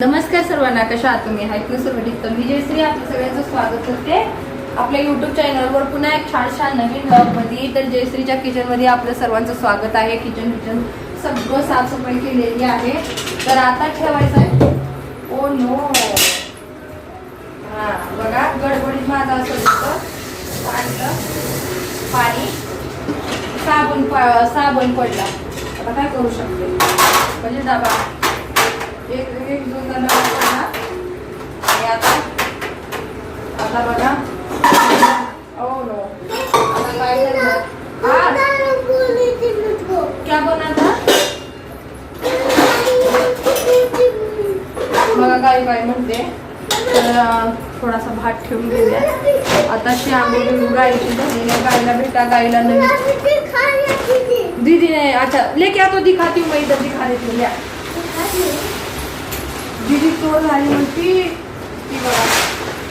नमस्कार सर्वांना कशा आहात तुम्ही? आहेत ना सर्व तर मी जयश्री आपलं सगळ्यांचं स्वागत करते. आपल्या युट्यूब चॅनलवर पुन्हा एक छान छान नवीन ब्लॉगमध्ये. तर जयश्रीच्या किचनमध्ये आपलं सर्वांचं स्वागत आहे. किचन किचन सगळं साफसफाई केलेली आहे. तर आता ठेवायचं आहे ओ नो. हा बघा गडबडीत माझा असं होतं पाणी साबण साबण पडला. आता काय करू शकते? म्हणजे दाबा. एक एक दोन आता काय बनवता बघा काय काय म्हणते तर थोडासा भात आता आंघोळ गायची झालेली आहे. गायला भेटा गायला दीदी ने अच्छा लेके तो दिखाती हूँ, मैं इधर दिखा देती हूँ दीदी चोर झाली म्हणती ती बघा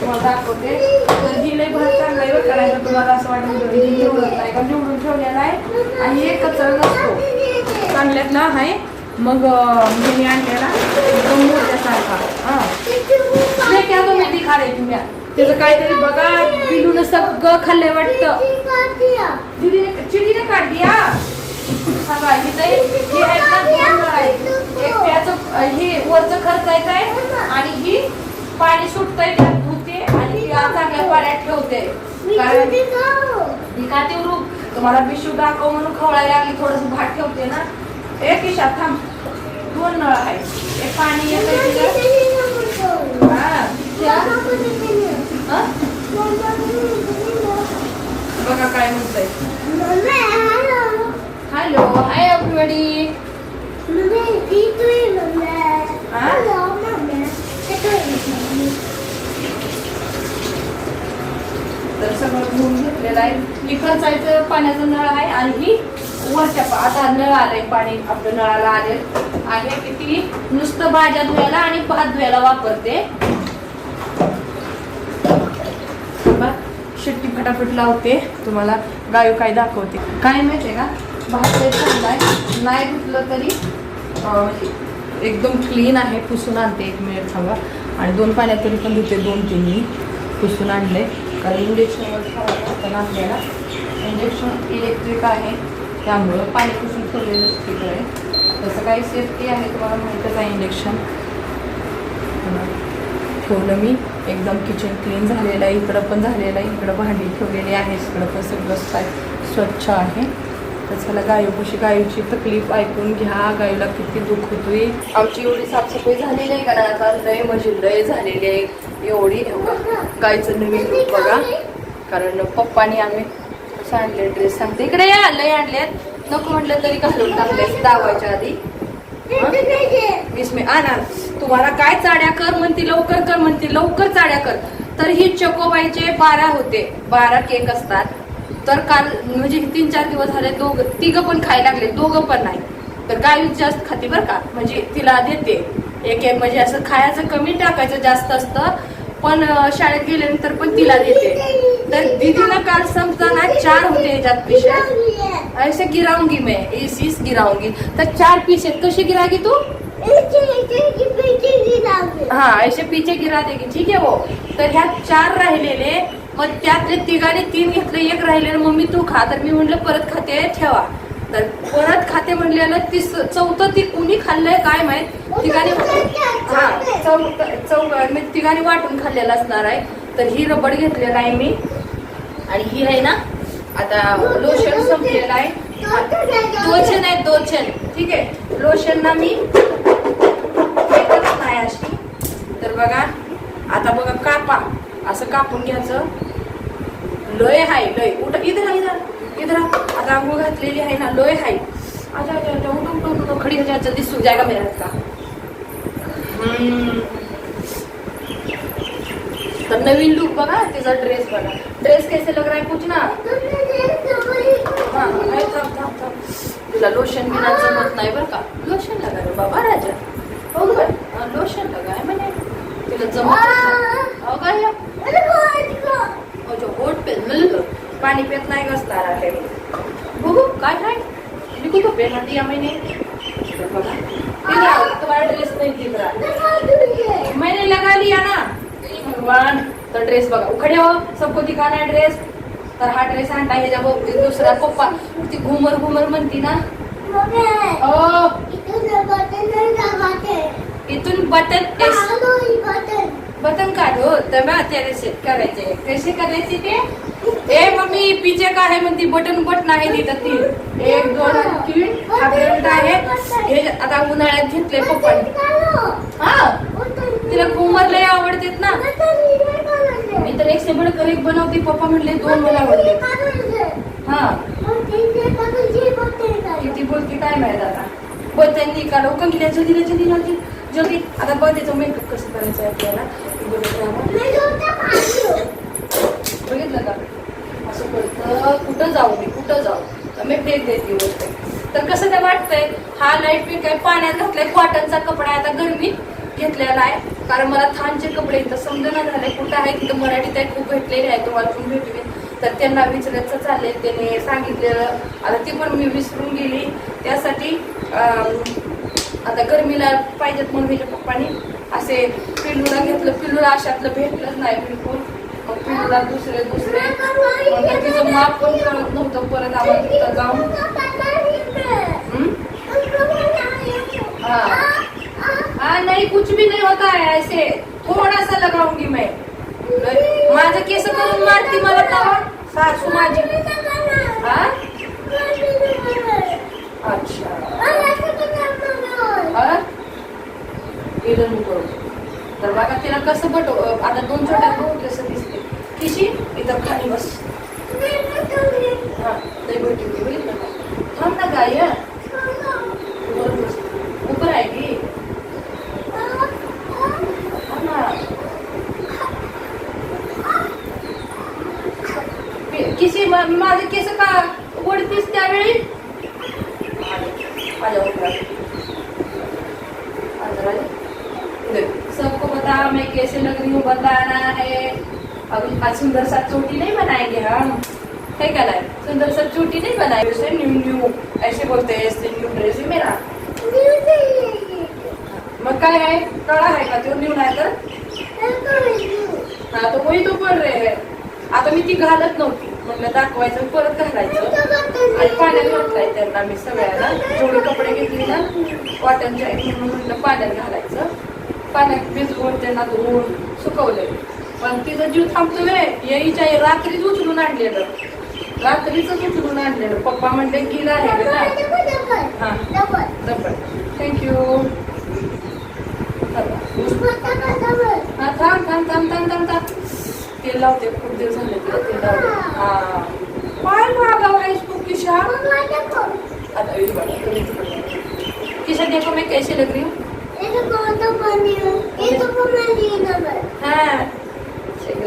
तुम्हाला दाखवते. तर ही लय भात चांगला आहे बरं करायचं तुम्हाला असं वाटत ही निवडत नाही का निवडून ठेवलेला आहे आणि एक कचरा नसतो. चांगल्यात ना आहे मग मी आणलेला एकदम मोठ्यासारखा. हां. नाही त्या तो ती दिखा तुम्ही त्याचं काहीतरी बघा पिलून सगळं खाल्लंय वाटतं. दीदीने चिडीने काढ दिया हा. इथं हे- हे आहेत ना दोन नळ आहेत. एक त्याचं हे वरचं खर्चायचं आहे आणि ही पाणी सुटतंय त्यात धुते आणि ती चांगल्या पाण्यात ठेवते. कारण का ते रूप? तुम्हाला बिशू दाखव म्हणून खवळायला लागली थोडस भात ठेवते ना. एक इशात थांब. दोन नळ आहेत. एक पाणी येतं हा हं? बघा काय म्हणतंय. हॅलो हाय एव्हरीबडी तर सगळं धुवून घेतलेलं आहे ही खर्चायचं पाण्याचं नळ आहे आणि ही. वरच्या आता नळ आलंय पाणी आपल्या नळाला आले आहे की ती नुसतं भाज्या धुवायला आणि भात धुवायला वापरते शिट्टी फटाफट लावते तुम्हाला गायो काय दाखवते. काय माहितीये का? भात लय चांगला आहे नाही धुतलं तरी एकदम क्लीन आहे. पुसून आणते एक मिनिट थांबा. आणि दोन पाण्यात तरी पण धुते दोन तीन मी पुसून आणले. कारण इंजेक्शनवर ठेवायला आणलेला इंजेक्शन इलेक्ट्रिक आहे. त्यामुळं पाणी पुसून ठेवलेलं ठीक आहे. तसं काही सेफ्टी आहे तुम्हाला माहीतच आहे इंजेक्शन ठेवलं मी. एकदम किचन क्लीन झालेलं आहे. इकडं पण झालेलं आहे. इकडं भांडी ठेवलेली आहे. इकडं पण सगळं स्वच्छ आहे. तर चला गायूपाशी गायूची तकलीफ ऐकून घ्या. गायूला किती दुःख होतोय. आमची एवढी साफसफाई झालेली आहे का ना आता लय म्हणजे लय झालेली आहे. एवढी गायचं नवीन बघा. कारण पप्पानी आम्ही कसं आणले ड्रेस सांगते इकडे या लय आणलेत. नको म्हटलं तरी घालून टाकले दावायच्या आधी. इसमे आणा तुम्हाला काय चाड्या कर म्हणते लवकर कर म्हणती लवकर चाड्या कर. तर ही चकोबाईचे बारा होते. बारा केक असतात. तर काल म्हणजे तीन चार दिवस झाले दोघ तिघं पण खायला लागले दोघं पण नाही. तर गाय जास्त खाते बरं का? म्हणजे तिला देते. एक एक म्हणजे असं खायचं कमी टाकायचं जास्त असतं पण शाळेत गेल्यानंतर पण तिला देते. तर दीदीनं काल समजाना चार होते ह्याच्यात पिशे ऐसे गिराऊंगी मैं इस इस गिराऊंगी. तर चार पीस आहेत. कशी गिरागी तू? हाँ ऐसे पीछे गिरा देगी ठीक है. वो तर ह्या चार राहिलेले. मग त्यातले तिघाने तीन घेतले एक राहिलेलं मम्मी तू खा. तर मी म्हणलं परत खाते ठेवा. तर परत खाते म्हणलेलं तीस चौथं ती कुणी खाल्लंय काय माहीत? तिघाने हा चौथ चौ मी तिघाने वाटून खाल्लेलं असणार आहे. तर ही रबड घेतलेला आहे मी. आणि ही आहे ना आता लोशन संपलेलं आहे. दोन आहे दोन ठीक आहे. लोशन ना मी नाही अशी. तर बघा आता बघा कापा. असं कापून घ्यायचं. लय हाय लय. उठ इधर आहे इधर. इधर आता आंघोळ घातलेली आहे ना लय हाय. अच्छा अच्छा अच्छा उठ उठ उठ उठ. खड़ी हो जा जल्दी सूख का? तर नवीन लुक बघा तिचा ड्रेस बघा. ड्रेस कैसे लग रहा है कुछ ना हाँ, तुला लोशन बिना जमत नाही बरं का? लोशन लगा रे बाबा राजा. हो गं लोशन लगाय म्हणे. तिला जमत हो या जो होट पे लल पाणी पेत नाही घसणार आहे बघू काय काय? लिखू तो पेन दिया मैंने ड्रेस नाही दिला भगवान तर ड्रेस बघा. उखडे हो. सबको दिखाना है ड्रेस तर हा ड्रेस आणला ह्याच्या दुसरा पप्पा ती घुमर घुमर म्हणती ना. ओ इथून बटन. बटन काढो तर मग त्याला सेट करायचे कसे करायचे ते? ए मम्मी पीछे का आहे म्हणती बटन बटन आहे तिथं ती. एक दोन तीन हा बेल्ट आहे. हे आता उन्हाळ्यात घेतले पप्पाने. हा? तिला घुमर लय आवडतेत ना. मी तर एक से बडकर एक बनवते पप्पा म्हणले दोन मला आवडले. हा. किती बोलते काय माहीत आता. बटन काढो कंकिल्या जल्दी जल्दी जल्दी जल्दी आता बघ त्याचं मेकअप कसं करायचं आहे आपल्याला. बघितलं का? असं करतं कुठं जाऊ मी? कुठं जाऊ? तर मी फेक देते वरते. तर कसं ते वाटतंय? हा लाइट मी काय पाण्यात घातलाय कॉटनचा कपडा आहे. आता गरमी घेतलेला आहे कारण मला थानचे कपडे इथं समजना झाले. कुठं आहे? तिथं मराठीत आहे खूप भेटलेले आहे तुम्हाला पण भेटले. तर त्यांना विचारायचं चाललंय. त्याने सांगितलेलं. आता ती पण मी विसरून गेली. त्यासाठी आता गरमीला पाहिजेत म्हणून माझ्या पप्पानी असे पिल्लूला घेतलं पिल्लूला अशातलं भेटलंच नाही बिलकुल. मग पिल्लूला दुसरे दुसरे. म्हणलं तिचं माप पण करत नव्हतं. परत आम्हाला तिथं जाऊन? हाँ. नहीं कुछ भी नहीं होता है ऐसे. थोड़ा सा लगाऊंगी मैं माझं केस करून मारती मला तवा. सासू माझी. हा? अच्छा. हा? करू. तर बघा तिला कसं बट आता दोन छोट्या भाऊ कसं दिसते. किशी? इथं खाली बस. हा बघितलं का थांब ना गाय वर बस ऊपर आएगी थांब ना कि- किसी मा- माझे केस का ओढतीस त्यावेळी आजा ऊपर आजा आजा देख, सबको बता मैं कैसे लग रही हूँ बताना है अभी आज सुंदर सा चोटी नहीं बनाएंगे हम है क्या लाए सुंदर सा चोटी नहीं बनाएंगे उसे न्यू न्यू ऐसे बोलते हैं ऐसे न्यू ड्रेस है मेरा मग काय आहे? कळा आहे का? तो न्यू नाही तर? हा तो वही तो पड रे. आता मी ती घालत नव्हती. म्हटलं दाखवायचं परत घालायचं. आणि पाण्यात घातलाय त्यांना मी सगळ्यांना. जेवढे कपडे घेतले ना कॉटनचे म्हणून म्हणलं पाण्यात घालायचं. पाण्यात भिजवून त्यांना धुवून सुकवले पण तिचा जीव थांबतोय यायच्या रात्रीच उचलून आणलेलं. रात्रीच उचलून आणलेलं. पप्पा म्हणले गिला आहे डबल थँक्यू हा. थांब थांब थांब थांब थांब थांब. तेल लावते. खूप दिवस झाले तिला तेल लावते. हा. आहेस तू किशा. आता किशा देखो मैं कैसे लग रही हूँ हाँ.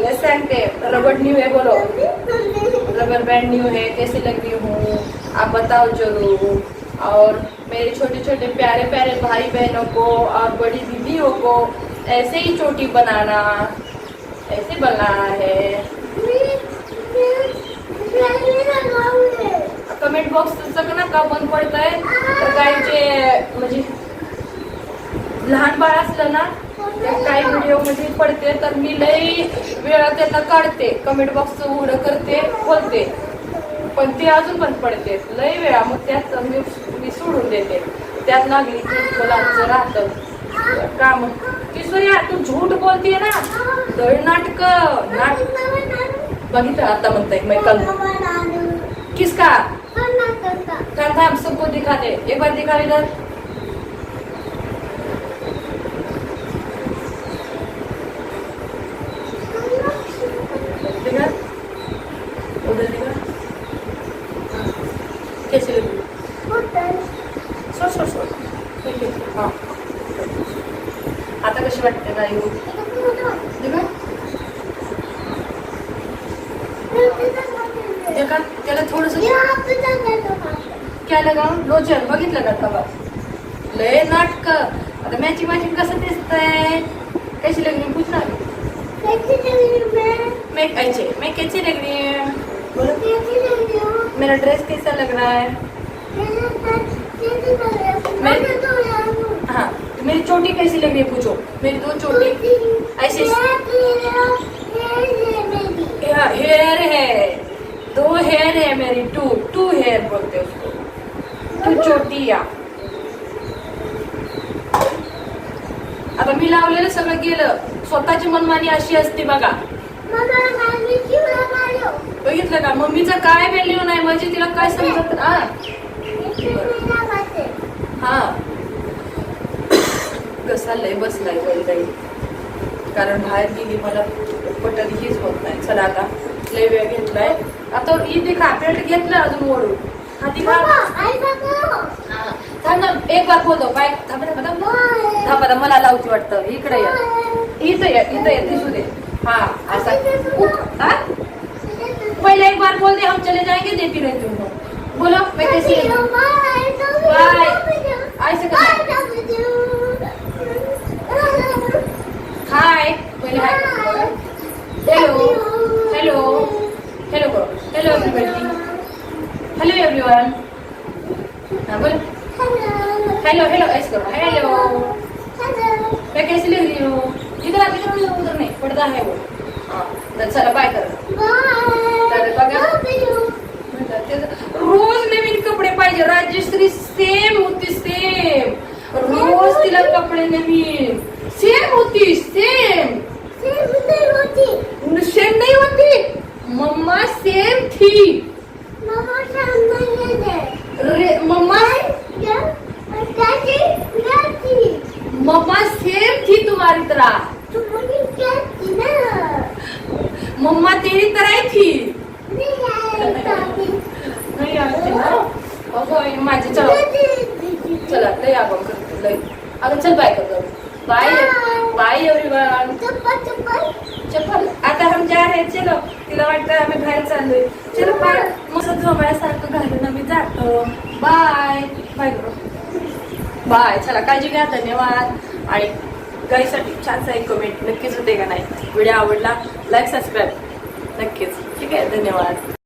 शिकले सांगते रबड़ न्यू है बोलो। रबर बैंड न्यू है, कैसे लग रही हूँ, आप बताओ ज़रूर। और मेरे छोटे छोटे प्यारे प्यारे भाई बहनों को और बड़ी दीदियों को ऐसे ही चोटी बनाना, ऐसे बनाना है। कमेंट बॉक्स ना का बंद पडत आहे तर काहीचे म्हणजे लहान बाळ असलं ना काही व्हिडिओमध्ये पडते तर मी लई वेळा त्यांना काढते कमेंट बॉक्स उघडं करते बोलते. पण ते अजून पण पडते. लई वेळा. मग त्यात मी मी सोडून देते. त्यात लागली की मुलांचं राहतं. काम. किशोया तू झूट बोलतीये ना? दळ नाटक. नाटक बघितलं आता म्हणताय मैं किसका? थांब थांब. सबको दिखा दे एक बार दिखा इधर दिखा उधर दिखा कैसे लगी सो सो सो हा आता कशी वाटते देखा त्याला थोडस काय लगाव लोचन बघितलं का तवा लय नाटक आता मॅचिंग मॅचिंग कसं दिसतंय कशी लगली पूछना मैं कैसे मैं मेरा ड्रेस कैसा लग रहा है? हाँ तो मेरी चोटी कैसी लग रही है, पूछो। मेरी दो चोटी। ऐसे हेयर है। दो हेयर है मेरी टू टू हेयर बोलते उसको। तू छोटी या आता मी लावलेलं सगळं गेलं स्वतःची मनमानी अशी असते बघा बघितलं का? मम्मीचा काय व्हॅल्यू नाही? म्हणजे तिला काय समजत हा हा. कसा लय बसलाय वैदाई कारण बाहेर गेली मला पटत हीच होत नाही. चला आता लय वेळ घेतलाय. आता इथे खा पेट घेतलं अजून ओढून हाती खा हा. थांब ना एक बार बोलतो काय थांब थांब आता मला लावती वाटतं. इकडे या. इथं या इथं या दिसू दे. हा असा उक- हा? पहले एक बार बोल दे हम चले जाएंगे देती रहती हूँ। बोलो मैं कैसी ऐसे कर हाय पहले हाय हेलो हेलो हेलो करो हेलो एवरीबॉडी हेलो एवरीवन हाँ बोलो। हेलो हेलो ऐसे करो। हेलो मैं कैसी लग रही हूँ? इधर इधर नहीं, उधर नहीं पड़ता है वो। तर चला बाय कर. रोज नवीन कपडे पाहिजे. राजश्री सेम होती सेम रोज तिला कपडे नवीन. सेम होती सेम सेम नाही होती. मम्मा सेम थी. मम्मा मम्मा सेम थी तुम्हारी तरह मम्मा तेरी तरह थी। नाही आली ना। अगं माझी चला। चला लय आपण करतो लय अगं चल बाय करतो. बाय बाय एवरीवन चप्पल. आता हम जा रहे चलो. तिला वाटतं आम्ही बाहेर चाललोय. चलो बाय. मस्त झोमाळ्यासारखं घालून आम्ही जातो. बाय. बाय करू बाय. चला काळजी घ्या धन्यवाद. आणि गाईसाठी छानसा एक कमेंट नक्कीच होते का नाही? व्हिडिओ आवडला लाईक सबस्क्राईब नक्कीच. ठीक आहे धन्यवाद.